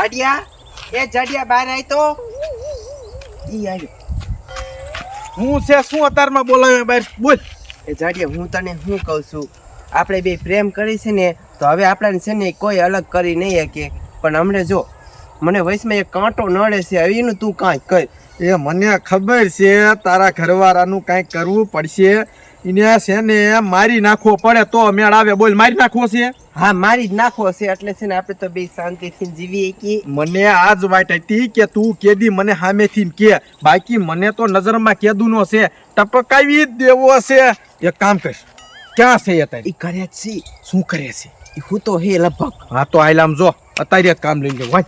જાડિયા? એ જાડિયા બહાર આવી તો. ઈ આવ્યો હું છે શું અતારમાં બોલાવ્યો બહાર બોલ. એ જાડિયા હું તને શું કહું છું? આપણે બે પ્રેમ કરી છે ને તો હવે આપણાને છે ને કોઈ અલગ કરી નહીં શકે. પણ હમણે જો મને વયસમાં એક કાંટો નડે છે હવે એનું તું કાંઈ કર. એ મને ખબર છે તારા ઘરવાળાનું કાંઈક કરવું પડશે. એને છે ને મારી નાખવો પડે તો મેળ આવે. બોલ મારી નાખવો છે? હા મારી જ નાખવો છે. એટલે છે ને આપણે તો બે શાંતિથી જીવીએ કે મને આ જ વાટ હતી કે તું કેદી મને સામેથી કે બાકી મને તો નજરમાં કેદુનો છે. ટપકાવી જ દેવો છે. એક કામ કરીશ ક્યાં છે એ તારી? કરે છે. શું કરે છે? એ હું તો હે લગભગ. હા તો આયલામ જો. અત્યારે કામ લઈ લે હોય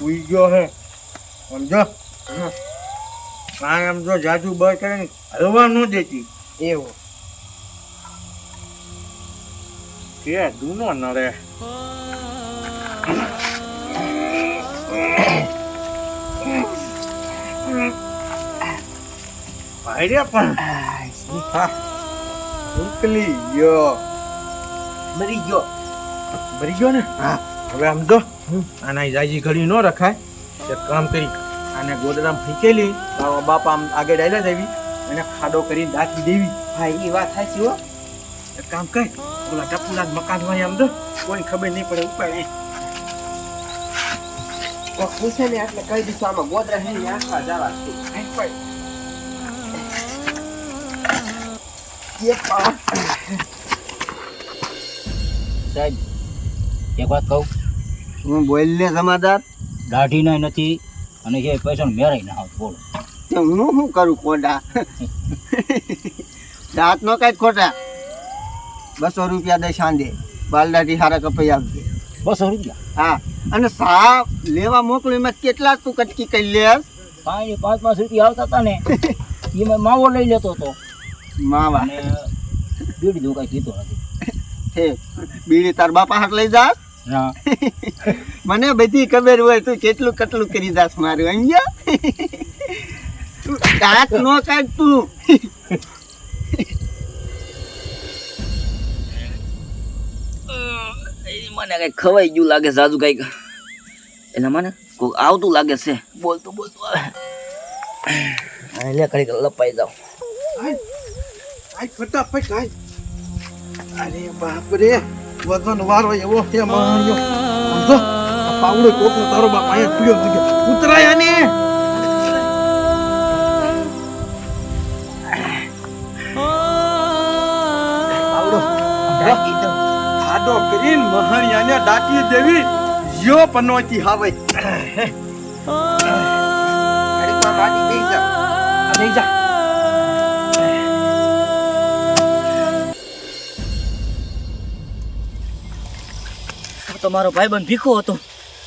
ઉઈ ગયો હે. સમજો? કાંઈ આમ જો જાજુ બળ કરે ને હલવા ન દેતી. એવો. કે દૂનો નડે. ભાઈ પણ ઉકલી ગયો. મરી ગયો. મરી ગયો ને? હા. હવે આમ જો આના જાજી ઘડી ન રખાય. એક કામ કરી અને ગોદડામાં ફીકેલી તારો બાપ આમ આગળ ડાયલા દેવી આવી એને ખાડો કરીને દાખી દેવી. હા એ વાત થાશી હો. એક કામ કર ઓલા ટપુલા મકાન હોય આમ જો કોઈ ખબર નહીં પડે ઉપાડે કોક પૂછે ને એટલે કહી દઈશું આમાં ગોદરા હે ને આખા જવા સાહેબ એક વાત કહું? હું બોલ ને સમાદાર દાઢી નહીં નથી અને જે પૈસા મેરાય ના આવતું બોલો. તે હું શું કરું ખોટા? દાંત નો કઈ ખોટા? બસો રૂપિયા દે સાંજે બાલદાથી સારા કપાઈ આવજે. બસો રૂપિયા? હા. અને સા લેવા મોકલું એમાં કેટલા તું કટકી કરી લે પાંચ પાંચ પાંચ રૂપિયા આવતા હતા ને. એમાં માવો લઈ લેતો હતો. માવા. બીડી જો કાંઈ કીધું નથી. બીડી તાર બાપા હાથ લઈ જા મને બધી ખબર હોય તું કેટલું કેટલું કરી દાસ મારું અહીંયા તું દાંત નો કાઢ તું. મને કઈ ખવાઈ ગયું લાગે સાજુ કંઈક. એટલે મને કોઈ આવતું લાગે છે. બોલતું બોલતું આવે લે કંઈક લપાઈ જાવ આય ફટાફટ અરે બાપ રે વજન વારો એવો છે માણ્યો આમ જો આ પાવડો કોકનો તારો બાપ આયા પીડ્યો નથી ઉતરાય આને. કરીને મહાણિયાને દાટી દેવી. યો પનોતી હાવે. જા. જા. તો મારો ભાઈબંધ ભીખો હતો.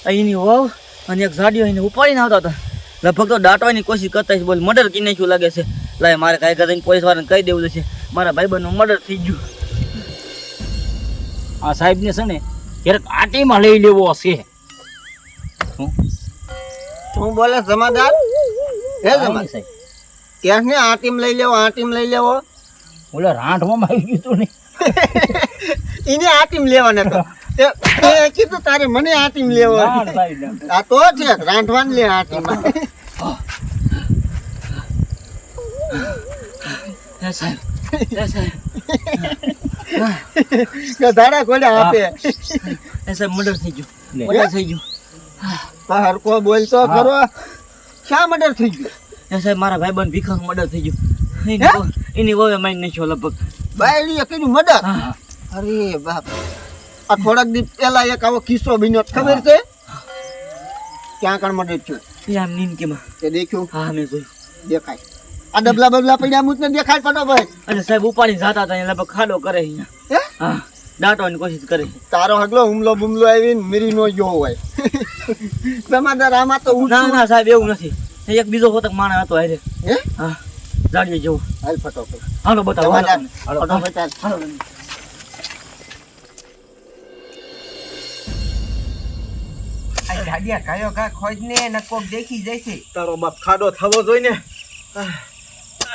અહીંની વાવ અને એક ઝાડીઓ એને ઉપાડીને આવતા હતા. લગભગ તો દાટવાની કોશિશ કરતા છે બોલ મર્ડર કી નાખ્યું લાગે છે. લાય મારે કાંઈ કરીને પોલીસ વાળાને કહી દેવું છે. મારા ભાઈબંધનું મર્ડર થઈ ગયું. આ સાહેબને છે ને ક્યારેક આટીમાં લઈ લેવો છે શું બોલે જમાદાર? હે જમાદાર? સાહેબ. ત્યાં ને આ ટીમ લઈ લેવો આ ટીમ લઈ લેવો? ઓલા માં આવી ગયું તું ને. એને આ ટીમ લેવાના તો કીધું તારે મને આટીમ ટીમ લેવો. આ તો છે રાંધવાન લે આ ટીમ સાહેબ હે. ખોલ્યા આપે. હે સાહેબ મર્ડર થઈ ગયું. મર્ડર થઈ ગયું. પણ હરકો બોલતો ખરો. શા મર્ડર થઈ ગયું? હે સાહેબ મારા ભાઈબંધ ભીખા મર્ડર થઈ ગયું. એની હે? એની મારી નાખ્યો લગભગ. બાયડીએ કીધું મર્ડર? અરે બાપ. આ થોડાક દિવસ પહેલા એક આવો કિસ્સો બન્યો. ખબર છે? ક્યાં કણ મર્ડર છે આમ નિમકીમાં. તે દેખ્યું? હા મેં જોયું. દેખાય. આ ડબલા બબલા પડ્યા મુજ ને દેખાય ભાઈ અને સાહેબ ઉપાડી જાતા હતા લગભગ ખાડો કરે અહીંયા. હા? દાટવાની કોશિશ કરે. તારો હગલો હુમલો બુમલો આવીને મીરી નો ગયો હોય. સમાધાર આમાં તો ના ના સાહેબ એવું નથી. એક બીજો હોતક માણસ હતો આજે હે? હા જાડીએ જેવો. હાલ ફટો હાલો બતાવો હાલો સમાધાર જાડિયા કાયો કા ખોજ ને ને કોક દેખી જશે. તારો બાપ ખાડો થવો જોઈએ ને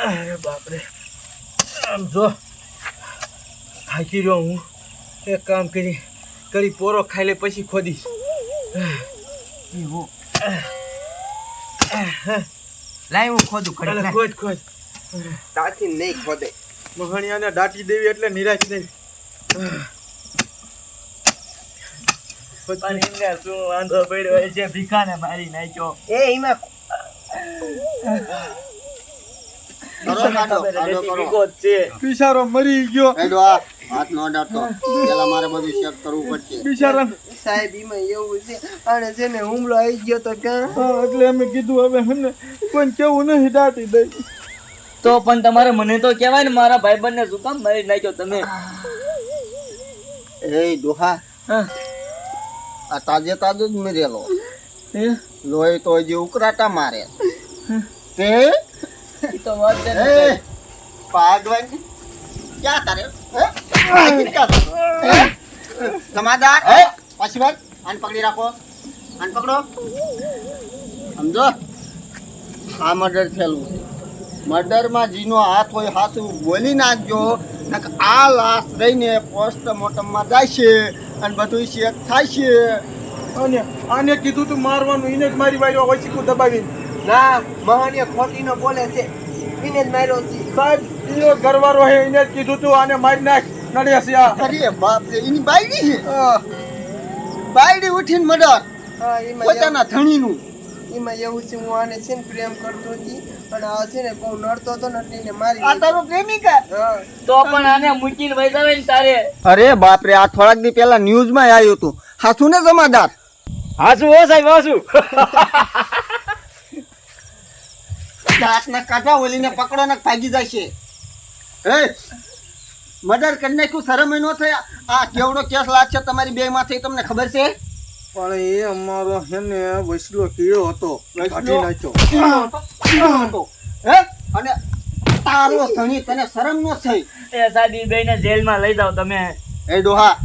અરે બાપરે. આમ જો. થાકી રહ્યો હું. એક કામ કરી કરી પોરો ખાઈ લે પછી ખોદીશ. લાય હું ખોદું ખડે ખોદ ખોદ તાથી નહીં ખોદે. મહણિયાને દાટી દેવી એટલે નિરાશ દેવી પણ એમને શું વાંધો પડ્યો છે ભીખાને મારી નાખ્યો. એ એમાં કરો કાઢો કાઢો કરો. ભીખો જ છે. બિચારો મરી ગયો. હાથ નો અડાડતો પેલા મારે બધું ચેક કરવું પડશે. બિચારા સાહેબ એમાં એવું છે અને છે ને હુમલો આવી ગયો તો ક્યાં એટલે અમે કીધું હવે હમને કોઈ કેવું નહીં દાટી દઈ. તો પણ તમારે મને તો કહેવાય ને મારા ભાઈબંધને શું કામ મારી નાખ્યો તમે? એ દોહા હા. આ તાજે તાજો જ મરેલો? લોહી તો હજી ઉકરાટા મારે. તે? તો વાત પાગવાન ક્યાં તારે? જમાદાર પાછી વાત. આને પકડી રાખો. આને પકડો. સમજો? આ મર્ડર થયેલું છે. મર્ડરમાં જીનો હાથ હોય હાથ બોલી નાખજો. આ લાશ રહીને પોસ્ટમોર્ટમમાં જાય છે. અને બધું ચેક થાય છે. અને આને કીધું તું મારવાનું એને જ મારી વાર્યો વસીકું દબાવીને. ના મહાનીય ખોટીનો બોલે છે. એને જ માર્યો છે. સાહેબ એનો ઘરવાળો હે એને જ કીધું તું આને મારી નાખ નડ્યા છે આ. અરે બાપ રે એની બાયડી છે? બાયડી ઉઠીને મર્ડર પોતાના ધણીનું. એમાં એવું છે હું આને છે ને પ્રેમ કરતો હતી અને આ છે ને બહુ નડતો હતો ને એટલે મારી આ તારો પ્રેમિકા? હા. તો પણ આને મૂકીને વૈદાવે ને તારે. અરે બાપ રે આ થોડાક દી પહેલા ન્યૂઝમાં આવ્યું હતું. હાસુ ને જમાદાર? હાસુ હો સાહેબ હાસુ. દાંતના કાંટા ઓલીને પકડો ને ભાગી જશે. એ મર્ડર કરી નાખ્યું શરમ ન થયા. આ કેવડો કેસ લાગશે તમારી બે માંથી તમને ખબર છે? પણ એ અમારો છે ને વસલો કીડો હતો. કાઢી નાખ્યો. હે? અને તારો ધણી તને શરમ ન થઈ? એ સાદી બેને જેલમાં લઈ જાઓ તમે. એ ડોહા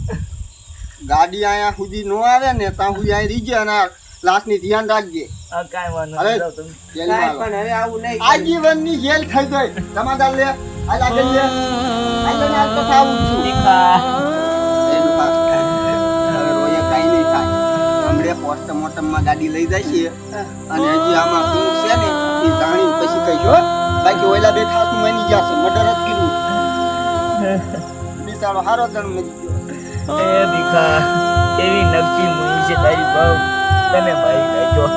ગાડી આયા સુધી નો આવે ને ત્યાં સુધી અહીં રીજે અને લાશની ધ્યાન રાખજે. આ કાંઈ નહીં જાઓ તમે. જેલમાં સાહેબ આવો. પણ હવે આવું નહીં. આજીવનની જેલ થઈ ગઈ. જમાદાર લે આ લાગે લે આગળ તો આવું છું. થાય હમણે માં ગાડી લઈ જાય છે અને હજી આમાં શું છે ને એ જાણી પછી કહીશો હો. બાકી ઓયલા બે ખાસ મની ગયા છે મર્ડર જ કીધું બિચારો હારો જણ મરી ગયો. એ ભીખા કેવી નકશી મુઈ છે તારી બહુ તને મારી નાખ્યો.